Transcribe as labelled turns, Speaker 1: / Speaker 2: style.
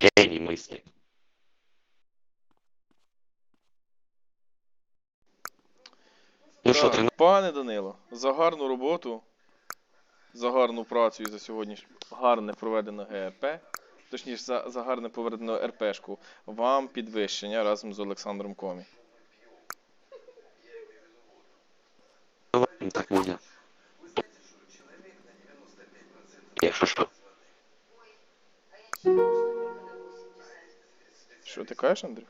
Speaker 1: геній мислі. Ну що, тренування?
Speaker 2: Пане Данило, за гарну роботу, за гарну працю і за сьогоднішнє гарне проведено ГРП, точніше за, за гарне проведено РПшку, вам підвищення разом з Олександром Комі.
Speaker 1: так буде. Якщо що.
Speaker 2: Що ти кажеш, Андрій?